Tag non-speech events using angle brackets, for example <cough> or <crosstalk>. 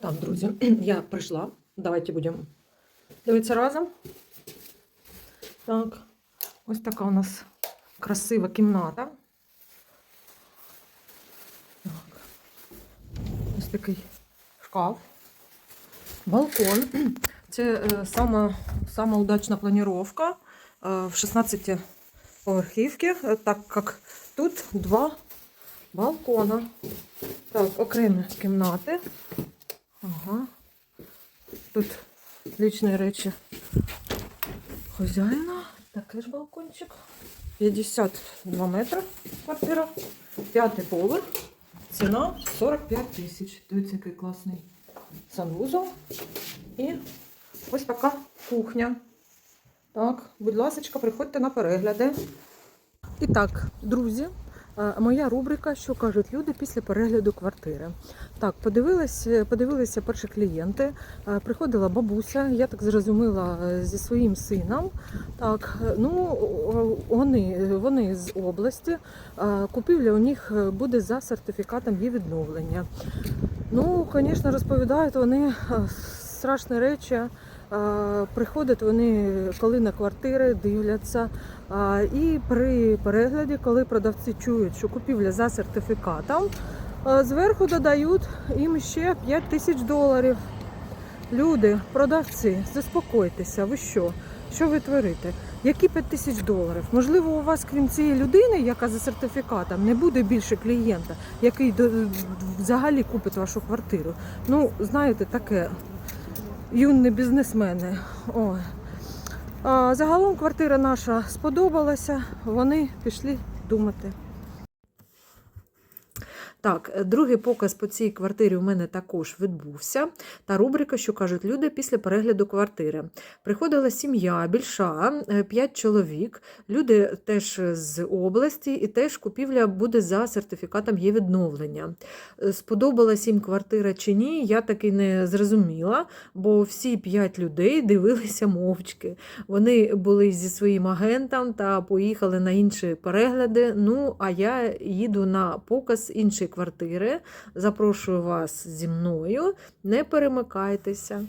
Так, друзі, <clears throat> я прийшла. Давайте будемо дивитися разом. Так, ось така у нас красива кімната. Так. Ось такий шкаф. Балкон. <clears throat> Це е, сама, сама удачна планіровка е, в 16 поверхівки, е, так як тут два балкона. Так, окремі кімнати. Ага. Тут лічні речі хазяїна. Такий ж балкончик. 52 метри квартира. П'ятий поверх. Ціна 45 тисяч. Дивіться, який класний санвузол. І ось така кухня. Так, будь ласка, приходьте на перегляди. І так, друзі, моя рубрика, що кажуть люди після перегляду квартири. Так, подивилися, подивилися перші клієнти. Е, Приходила бабуся, я так зрозуміла, е, зі своїм сином. Так, е, ну вони, вони з області. Е, Купівля у них е, буде за сертифікатом її відновлення. Ну, звісно, розповідають вони е, страшні речі. Приходять вони, коли на квартири дивляться. І при перегляді, коли продавці чують, що купівля за сертифікатом, зверху додають їм ще 5 тисяч доларів. Люди, продавці, заспокойтеся, ви що? Що ви творите? Які 5 тисяч доларів? Можливо, у вас, крім цієї людини, яка за сертифікатом, не буде більше клієнта, який взагалі купить вашу квартиру. Ну, знаєте, таке юні бізнесмени. О. А, Загалом квартира наша сподобалася, вони пішли думати. Так, е, другий показ по цій квартирі у мене також відбувся. Та рубрика, що кажуть люди після перегляду квартири. Приходила сім'я більша, 5 чоловік. Люди теж з області, і теж купівля буде за сертифікатом є відновлення. Е, Сподобалась їм квартира чи ні, я таки не зрозуміла, бо всі 5 людей дивилися мовчки. Вони були зі своїм агентом та поїхали на інші перегляди. Ну, а я їду на показ іншої квартири. Запрошую вас зі мною. Не перемикайтеся.